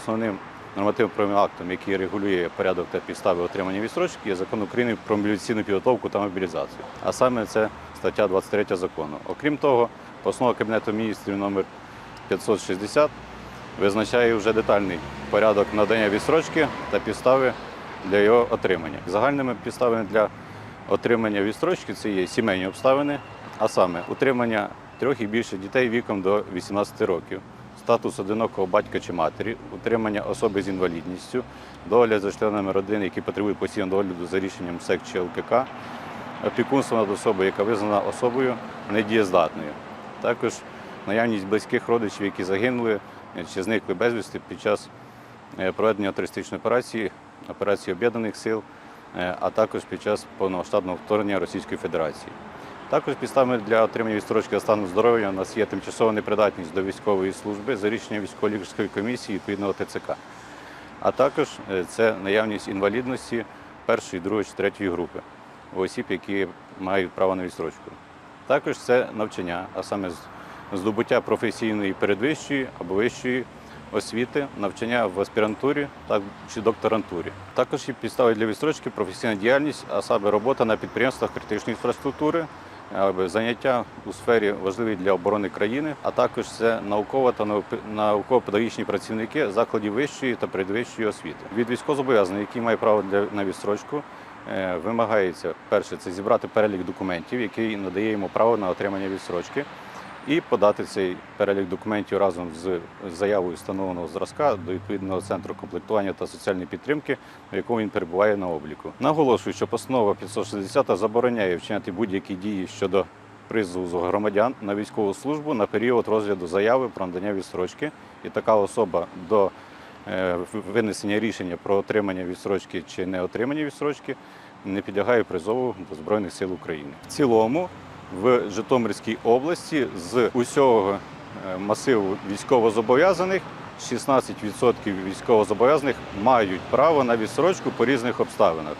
основним нормативно-правовим актом, який регулює порядок та підстави отримання відстрочки, є закон України про мобілізаційну підготовку та мобілізацію. А саме це стаття 23 закону. Окрім того, постанова Кабінету міністрів номер 560 визначає вже детальний порядок надання відстрочки та підстави для його отримання. Загальними підставами для отримання відстрочки це є сімейні обставини, а саме утримання трьох і більше дітей віком до 18 років, статус одинокого батька чи матері, утримання особи з інвалідністю, догляд за членами родини, які потребують постійного догляду за рішенням СЕК чи ЛКК, опікунство над особою, яка визнана особою недієздатною. Також наявність близьких родичів, які загинули чи зникли безвісти під час е, проведення терористичної операції, операції Об'єднаних сил, е, а також під час повномасштабного вторгнення Російської Федерації. Також підставами для отримання відстрочки за станом здоров'я у нас є тимчасова непридатність до військової служби за рішенням військово-лікарської комісії відповідного ТЦК. А також е, це наявність інвалідності першої, другої чи третьої групи осіб, які мають право на відстрочку. Також це навчання, а саме здобуття професійної передвищої або вищої освіти, навчання в аспірантурі чи докторантурі. Також є підстави для відстрочки професійна діяльність, а саме робота на підприємствах критичної інфраструктури, заняття у сфері важливі для оборони країни, а також це наукова та наук- науково-педагогічні працівники закладів вищої та передвищої освіти. Від військовозобов'язаних, які має право для на відстрочку, е, вимагається перше це зібрати перелік документів, який надає йому право на отримання відстрочки, і подати цей перелік документів разом з заявою встановленого зразка до відповідного центру комплектування та соціальної підтримки, в якому він перебуває на обліку. Наголошую, що постанова 560 забороняє вчиняти будь-які дії щодо призову громадян на військову службу на період розгляду заяви про надання відстрочки, і така особа до е, винесення рішення про отримання відстрочки чи не отримання відстрочки не підлягає призову до Збройних сил України. В цілому в Житомирській області з усього е, масиву військовозобов'язаних 16% військовозобов'язаних мають право на відсрочку по різних обставинах.